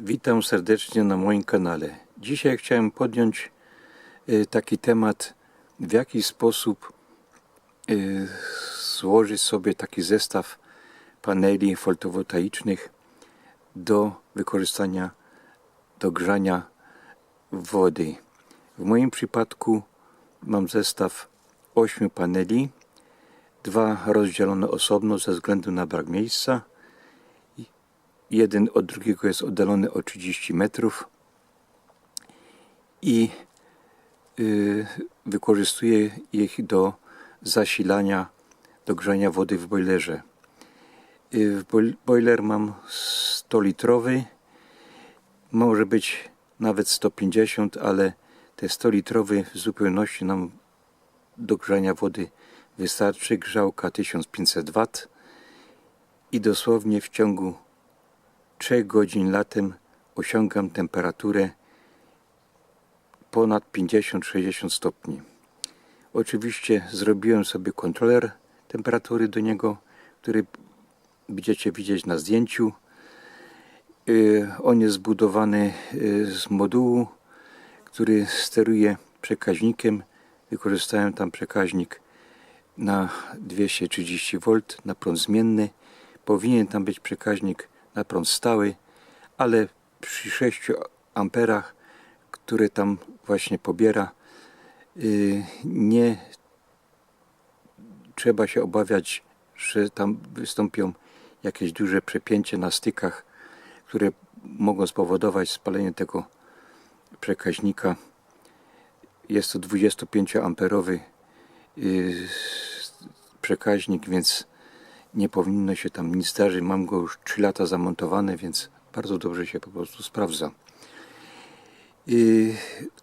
Witam serdecznie na moim kanale. Dzisiaj chciałem podjąć e, taki temat, w jaki sposób e, złożyć sobie taki zestaw paneli fotowoltaicznych do wykorzystania do grzania wody. W moim przypadku mam zestaw 8 paneli, dwa rozdzielone osobno ze względu na brak miejsca jeden od drugiego jest oddalony o 30 metrów i y, wykorzystuję ich do zasilania, do grzania wody w boilerze. Y, boi- boiler mam 100 litrowy, może być nawet 150, ale te 100 litrowy w zupełności nam do grzania wody wystarczy. Grzałka 1500 W i dosłownie w ciągu 3 godzin latem osiągam temperaturę ponad 50-60 stopni. Oczywiście zrobiłem sobie kontroler temperatury do niego, który będziecie widzieć na zdjęciu. Yy, On jest zbudowany yy, z modułu, który steruje przekaźnikiem. Wykorzystałem tam przekaźnik na 230 V na prąd zmienny. Powinien tam być przekaźnik na prąd stały, ale przy 6 amperach, które tam właśnie pobiera, yy, nie trzeba się obawiać, że tam wystąpią jakieś duże przepięcie na stykach, które mogą spowodować spalenie tego przekaźnika. Jest to 25 amperowy yy, przekaźnik, więc nie powinno się tam nic zdarzyć. Mam go już 3 lata zamontowany, więc bardzo dobrze się po prostu sprawdza. Yy,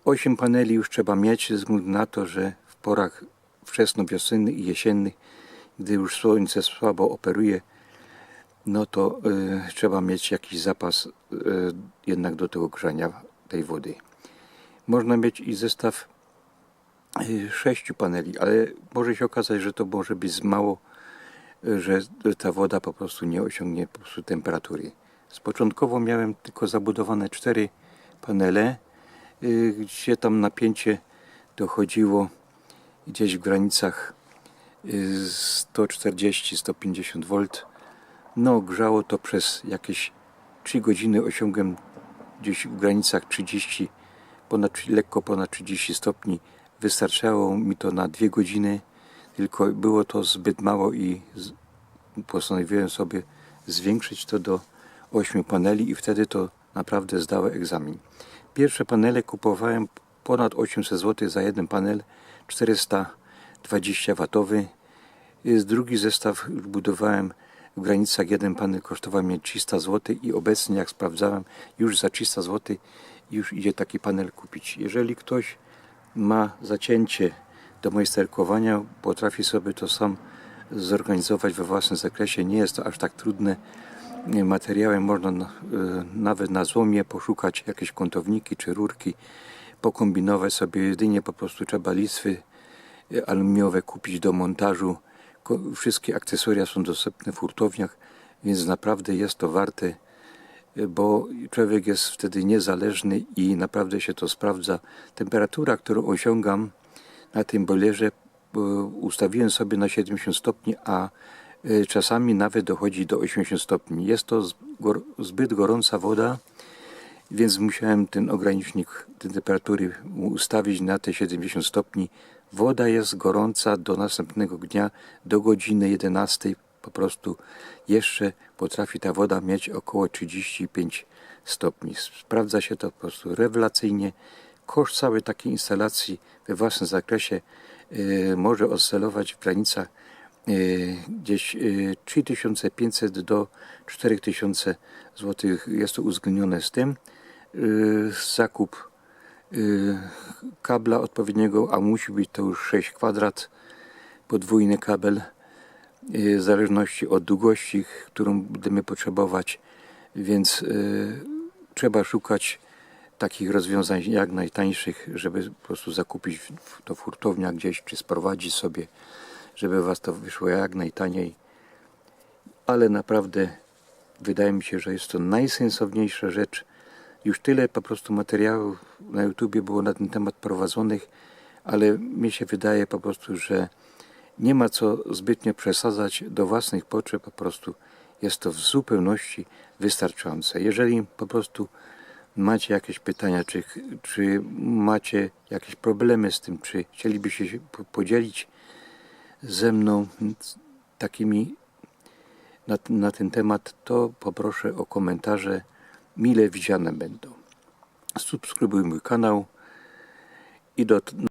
8 paneli już trzeba mieć ze względu na to, że w porach wczesnowiosennych i jesiennych, gdy już słońce słabo operuje, no to yy, trzeba mieć jakiś zapas yy, jednak do tego grzania tej wody. Można mieć i zestaw yy, sześciu paneli, ale może się okazać, że to może być za mało że ta woda po prostu nie osiągnie po prostu temperatury. Z początkowo miałem tylko zabudowane cztery panele, y, gdzie tam napięcie dochodziło gdzieś w granicach y, 140-150 V. No, grzało to przez jakieś 3 godziny, osiągłem gdzieś w granicach 30, ponad, lekko ponad 30 stopni. Wystarczało mi to na 2 godziny tylko było to zbyt mało i postanowiłem sobie zwiększyć to do 8 paneli i wtedy to naprawdę zdało egzamin. Pierwsze panele kupowałem ponad 800 zł za jeden panel 420 watowy. Jest drugi zestaw budowałem w granicach jeden panel kosztował mnie 300 zł i obecnie jak sprawdzałem już za 300 zł już idzie taki panel kupić. Jeżeli ktoś ma zacięcie do majsterkowania, potrafi sobie to sam zorganizować we własnym zakresie. Nie jest to aż tak trudne. Materiałem można na- y, nawet na złomie poszukać jakieś kątowniki czy rurki, pokombinować sobie. Jedynie po prostu trzeba listwy y, aluminiowe kupić do montażu. Wszystkie akcesoria są dostępne w hurtowniach, więc naprawdę jest to warte bo człowiek jest wtedy niezależny i naprawdę się to sprawdza. Temperatura, którą osiągam na tym boilerze, e, ustawiłem sobie na 70 stopni, a e, czasami nawet dochodzi do 80 stopni. Jest to zbyt gorąca woda, więc musiałem ten ogranicznik tej temperatury ustawić na te 70 stopni. Woda jest gorąca do następnego dnia, do godziny 11. Po prostu jeszcze potrafi ta woda mieć około 35 stopni. Sprawdza się to po prostu rewelacyjnie. Koszt całej takiej instalacji we własnym zakresie y, może oscylować w granicach y, gdzieś y, 3500 do 4000 zł. Jest to uwzględnione z tym. Y, zakup y, kabla odpowiedniego, a musi być to już 6 kwadrat, podwójny kabel y, w zależności od długości, którą będziemy potrzebować, więc y, trzeba szukać takich rozwiązań jak najtańszych, żeby po prostu zakupić to w hurtowniach gdzieś, czy sprowadzić sobie, żeby Was to wyszło jak najtaniej. Ale naprawdę wydaje mi się, że jest to najsensowniejsza rzecz, Już tyle po prostu materiałów na YouTubie było na ten temat prowadzonych, ale mi się wydaje po prostu, że nie ma co zbytnio przesadzać do własnych potrzeb, po prostu jest to w zupełności wystarczające. Jeżeli po prostu macie jakieś pytania, czy, czy macie jakieś problemy z tym, czy chcielibyście się po- podzielić ze mną takimi na, na ten temat, to poproszę o komentarze, mile widziane będą. Subskrybuj mój kanał i do